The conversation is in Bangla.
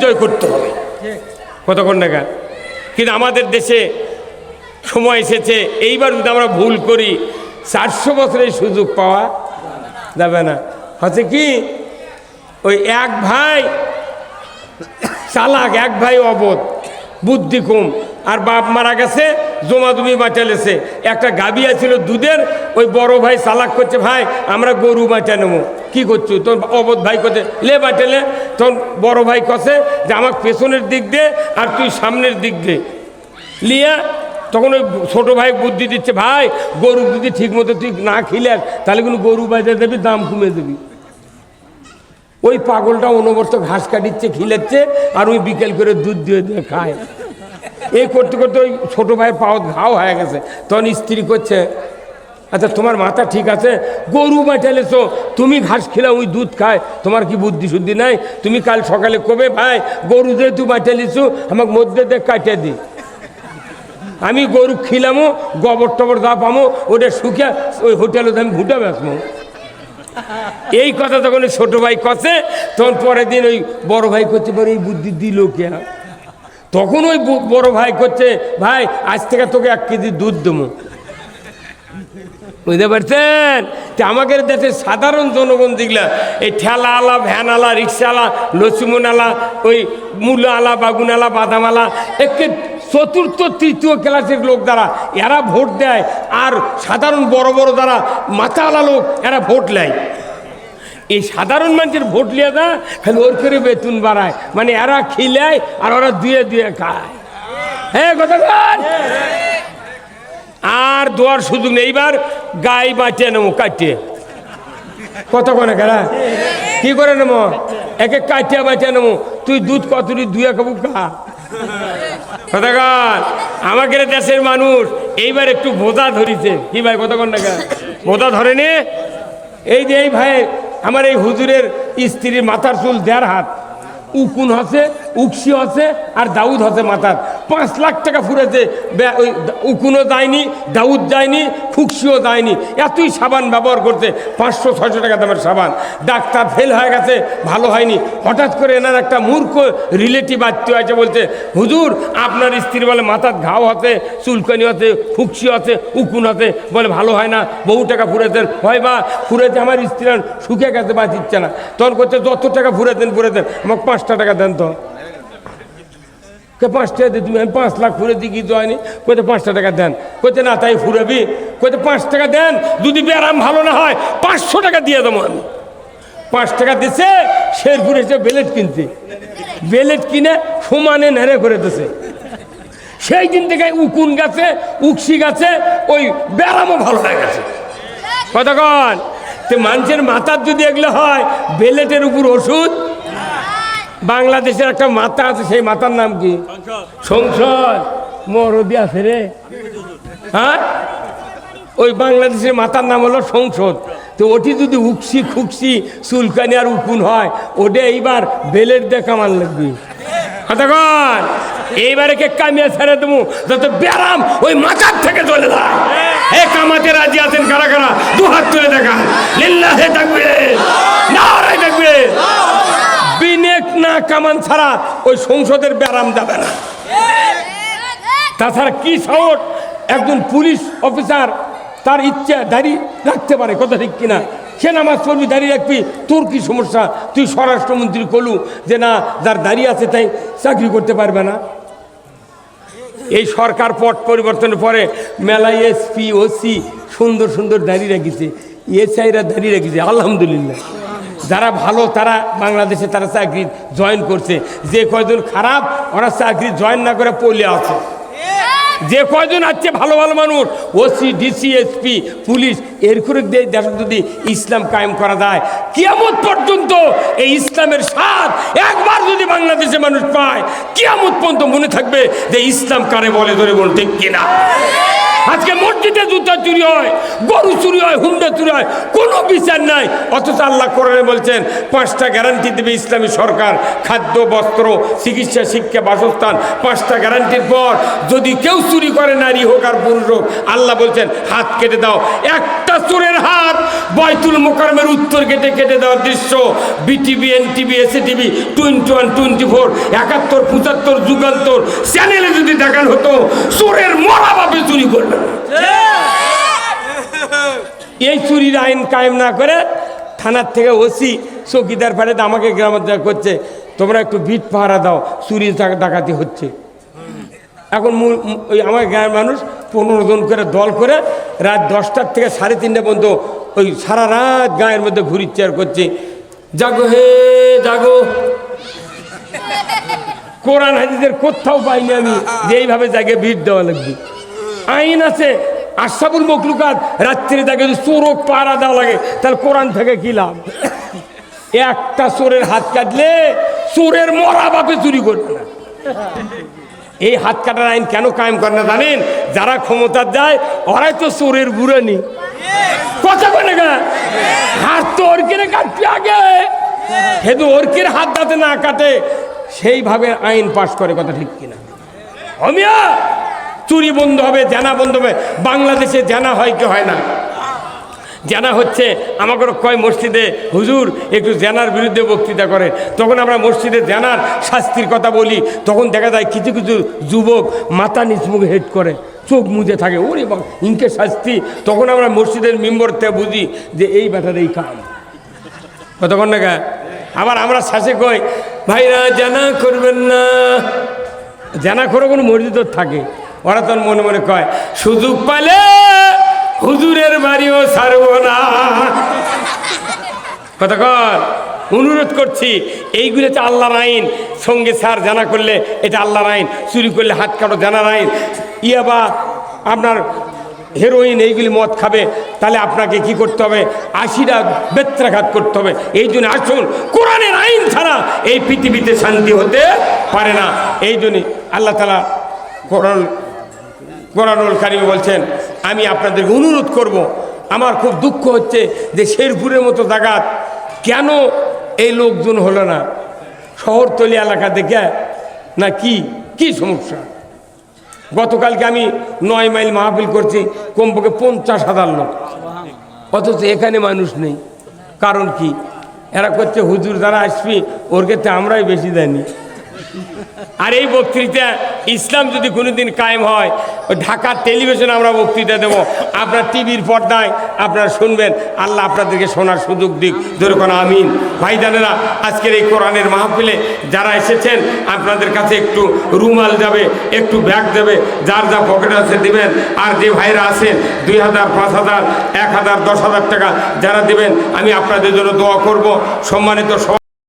বিজয় করতে হবে। কতক্ষণ টাকা কিন্তু আমাদের দেশে সময় এসেছে, এইবার যদি আমরা ভুল করি, চারশো বছরের সুযোগ পাওয়া যাবে না। হচ্ছে কি? ওই এক ভাই চালাক, এক ভাই অবোধ, বুদ্ধি কম, আর বাপ মারা গেছে জমা জমি বাঁচালেছে। একটা গাবি ছিল দুধের, ওই বড় ভাই সালাক করছে, ভাই, আমরা গরু বাঁচা নেব। কি করছ? তোর অবোধ ভাই করছে লে বাঁচালে তোর বড় ভাই কছে যে, আমার পেছনের দিক দে আর তুই সামনের দিক দে। লিয়া তখন ওই ছোট ভাই বুদ্ধি দিচ্ছে, ভাই, গরু যদি ঠিক মতো তুই না খিলে তাহলে কিন্তু গরু বাঁচা দেবি, দাম কমে দিবি। ওই পাগলটা অনবর্ত ঘাস কাটিচ্ছে, খিলাচ্ছে আর ওই বিকেল করে দুধ দিয়ে দিয়ে খায়। এই করতে করতে ওই ছোটো ভাইয়ের পাওয়াত ঘাও হয়ে গেছে। তখন স্ত্রী করছে আচ্ছা তোমার মাথা ঠিক আছে? গরু বাঁচালেছো তুমি ঘাস খেলা ওই দুধ খায়। তোমার কি বুদ্ধি শুদ্ধি নাই? তুমি কাল সকালে কবে ভাই গরু যেহেতু বাঁচালিছো আমাকে মধ্যে দিয়ে কাটিয়ে দিই আমি গরু খিলামো, গোবর টবর দা পামো, ওটা শুকে ওই হোটেলে আমি ভুটে বেসমো এই কথা ওই ছোট ভাই কষে তখন পরের দিন ওই বড় ভাই করছে পরে এই বুদ্ধি দিল কে তখন ওই বড় ভাই করছে, ভাই, আজ থেকে তোকে এক কেজি দুধ দেবো। বুঝতে পারছেন? তো আমাদের দেশের সাধারণ জনগণ দেখলা, এই ঠেলা আলা, ভ্যান আলা রিক্সাওয়ালা লসিমন আলা, ওই মূল আলা, বাগুন আলা, বাদাম আলা, একে চতুর্থ, তৃতীয় ক্লাসের লোক দ্বারা এরা ভোট দেয়। আর সাধারণ বড় বড় দ্বারা মাথাওয়ালা লোক, এরা ভোট নেয়। এই সাধারণ মানুষের ভোট লিয়ে দা, খালি ওর করে বেতন বাড়ায়। মানে এরা খিলায় আর ওরা দুয়ে দুয়ে খায়। হ্যাঁ কথা। আর দোয়ার সুযোগ নেই, এইবার গাই বাঁচিয়ে নেব, কাটিয়ে। কত কোনে কেনা কি করে নেব? একে কাটিয়ে বাঁচিয়ে নেব। তুই দুধ কতটি দুয়ে খাব খা। কতক্ষণ আমাদের দেশের মানুষ, এইবার একটু বোঝা ধরিছে। কি ভাই কতক্ষণ টাকা? বোঝা ধরেনি? এই যে, এই ভাই আমার এই হুজুরের স্ত্রীর মাথার চুল দেড় হাত। উকুন হসে উকসি হসে আর দাউদ হসে মাথার। পাঁচ লাখ টাকা ফুরেছে। উকুনও যায়নি দাউদ যায়নি ফুকসিও যায়নি এতই সাবান ব্যবহার করছে, পাঁচশো, ছয়শো টাকা দামের সাবান। ডাক্তার ফেল হয়ে গেছে, ভালো হয়নি। হঠাৎ করে এনার একটা মূর্খ রিলেটিভ আত্মীয় আছে, বলছে, হুজুর, আপনার স্ত্রী বলে মাথার ঘাও হতে চুলকানি হতে ফুকসি হতে উকুন হতে বলে, ভালো হয় না, বহু টাকা ফুরেছেন। হয় বা, ফুরেছে আমার স্ত্রী শুকে গেছে বা, দিচ্ছে না। তখন করছে, যত টাকা ফুরেছেন ফুরেছেন। আমাকে পাঁচটা টাকা দেন তো। কে পাঁচ টাকা দিয়ে তুমি আমি পাঁচ লাখ ফুরে দিই কিছু হয়নি কোথায় পাঁচটা টাকা দেন। কোথায় না, তাই ফুরাবি? কোথায় পাঁচ টাকা দেন, যদি ব্যারাম ভালো না হয়, পাঁচশো টাকা দিয়ে দেবো আমি। পাঁচ টাকা দিছে, শেরপুর এসে বেলেট কিনছে। বেলেট কিনে সমানে নেড়ে করে দিছে। সেই দিন থেকে উকুন গাছে, উকসি গাছে, ওই ব্যারামও ভালো হয়ে গেছে। কতক্ষণ তো মানুষের মাথার যদি এগুলো হয়, বেলেটের উপর ওষুধ বাংলাদেশের একটা মাথা আছে, সেই মাথার নাম কি? সংসদ। মরদি আছে রে। হ্যাঁ? ওই বাংলাদেশের মাথার নাম হলো সংসদ। তো ওটি যদি উকসি খুকসি, চুলকানি আর উকুন হয়, ওটা এইবার বেলের দিয়ে কামান লাগবে। কতক্ষণ এইবারে কে কামিয়ে ছেড়ে দেবো? যাতে ব্যারাম ওই মাথার থেকে চলে যায়। হে কামাতে রাজি আছেন কারা কারা? দু হাত তুলে দেখা লিল্লাহে থাকবে না থাকবে না কামান ছাড়া ওই সংসদের ব্যারাম যাবে না। তাছাড়া কি সাহস? একজন পুলিশ অফিসার তার ইচ্ছা দাঁড়িয়ে রাখতে পারে, কথা ঠিক কিনা? সে নামাজ পড়বি, দাঁড়িয়ে রাখবি, তোর কি সমস্যা? তুই স্বরাষ্ট্রমন্ত্রী কলু যে না, যার দাঁড়িয়ে আছে তাই চাকরি করতে পারবে না। এই সরকার পট পরিবর্তনের পরে মেলা এসপি, ওসি সুন্দর সুন্দর দাঁড়িয়ে রেখেছে, এসআইরা দাঁড়িয়ে রেখেছে, আলহামদুলিল্লাহ। যারা ভালো, তারা বাংলাদেশে তারা চাকরি জয়েন করছে। যে কয়জন খারাপ, ওরা চাকরি জয়েন না করে পড়লে আছে। যে কয়জন আছে ভালো ভালো মানুষ, ওসি, ডিসি, এসপি, পুলিশ, এর করে দিয়ে দেশ যদি ইসলাম কায়েম করা যায়, কিয়ামত পর্যন্ত এই ইসলামের স্বাদ একবার যদি বাংলাদেশে মানুষ পায়, কিয়ামত পর্যন্ত মনে থাকবে যে ইসলাম কারে বলে ধরে বলতে কিনা। আজকে মসজিদে জুতা চুরি হয়, গরু চুরি হয়, হুন্ডা চুরি হয়, কোনো বিচার নাই। অথচ আল্লাহ কোরআনে বলছেন, পাঁচটা গ্যারান্টি দেবে ইসলামী সরকার, খাদ্য, বস্ত্র, চিকিৎসা, শিক্ষা, বাসস্থান, পাঁচটা গ্যারান্টির পর যদি কেউ চুরি করে, নারী হোক আর পুরুষ হোক, আল্লাহ বলছেন, হাত কেটে দাও। একটা চোরের হাত বয়তুল মোকারমের উত্তর গেটে কেটে দেওয়ার দৃশ্য। BTV, NTV SA TV twenty one, twenty four, Ekattor, পঁচাত্তর, যুগান্তর। চ্যানেলে যদি দেখান হতো, চোরের মরা বাপে চুরি করবে। না। এই চুরির আইন কায়েম না করে থানার থেকে ওসি চৌকিদার পাড়াতে আমাকে গ্রামোদ্ধার করছে, তোমরা একটু বিট পাহারা দাও, চুরি ডাকাতি হচ্ছে। এখন ওই আমার গ্রামের মানুষ পনেরো জন করে দল করে রাত দশটার থেকে সাড়ে তিনটে পর্যন্ত ওই সারা রাত গায়ের মধ্যে ঘুরি চেয়ার করছে। জাগো হে, জাগো। কোরআন হাজিদের কোথাও পাইনি আমি যে এইভাবে জায়গায় ভিড় দেওয়া লাগবে। আইন আছে। আশাবুল মকলুকাত রাত্রিরে তাকে যদি চোরক পাড়া দেওয়া লাগে, তাহলে কোরআন থেকে কি লাভ? একটা চোরের হাত কাটলে চোরের মরা বাপে চুরি করবে না। এই হাত কাটার আইন কেন কায়েম করে না জানেন? যারা ক্ষমতার যায় ওরাই তো চোরের বুড়ানি কথা বলে গা হাত তো ওরকিরে কাটতে আগে। হেতু ওরকির হাত যাতে না কাটে, সেইভাবে আইন পাশ করে কথা ঠিক কিনা। অমিয়া! চুরি বন্ধ হবে, জানা বন্ধ হবে। বাংলাদেশে জানা হয় কি হয় না? জানা হচ্ছে আমাকে কয় মসজিদে, হুজুর, একটু জেনার বিরুদ্ধে বক্তৃতা করে তখন আমরা মসজিদে জেনার শাস্তির কথা বলি। তখন দেখা যায় কিছু কিছু যুবক মাথা নিচ মুখে হেড করে, চোখ মুজে থাকে। ওরে বাবা, ইনকে শাস্তি। তখন আমরা মসজিদের মেম্বর থেকে বুঝি যে এই ব্যাটার এই কাম। কতক্ষণ না আবার আমরা শাসে কই, ভাইরা, জানা করবেন না। জানা করে কোনো মসজিদ থাকে। ওরা তখন মনে মনে কয়, সুযোগ পালে হুজুরের বাড়িও ছাড়ব না। কতক্ষণ অনুরোধ করছি এইগুলোতে আল্লাহর আইন। সঙ্গে স্যার জানা করলে এটা আল্লাহর আইন, চুরি করলে হাত কাটো জানার আইন। ইয়া বা আপনার হেরোইন এইগুলি মদ খাবে, তাহলে আপনাকে কি করতে হবে? আশিটা বেত্রাঘাত করতে হবে। এই জন্য আসুন, কোরআনের আইন ছাড়া এই পৃথিবীতে শান্তি হতে পারে না। এই জন্যে আল্লাহ তালা কোরআন কোরআনুল কারিমে বলছেন, আমি আপনাদেরকে অনুরোধ করব, আমার খুব দুঃখ হচ্ছে যে শেরপুরের মতো জায়গাত কেন এই লোকজন হলো না? শহরতলি এলাকা দেখে না কি কি সমস্যা? গতকালকে আমি নয় মাইল মাহফিল করছি, কমপক্ষে পঞ্চাশ হাজার লোক। অথচ এখানে মানুষ নেই। কারণ কি? এরা করছে, হুজুর যারা আসবি ওর ক্ষেত্রে আমরাই বেশি দেয়নি। আর এই বক্তৃতা ইসলাম যদি কোনোদিন কায়েম হয়, ঢাকার টেলিভিশনে আমরা বক্তৃতা দেব। আপনার টিভির পর্দায় আপনারা শুনবেন। আল্লাহ আপনাদেরকে শোনার সুযোগ দিক। ধরে কোনো আমিন। ভাইজানেরা আজকের এই কোরআনের মাহফিলে যারা এসেছেন, আপনাদের কাছে একটু রুমাল যাবে, একটু ব্যাগ দেবে যার যা পকেট আছে দিবেন। আর যে ভাইরা আছেন, দুই হাজার, পাঁচ হাজার, এক হাজার, দশ হাজার টাকা যারা দেবেন, আমি আপনাদের জন্য দোয়া করব। সম্মানিত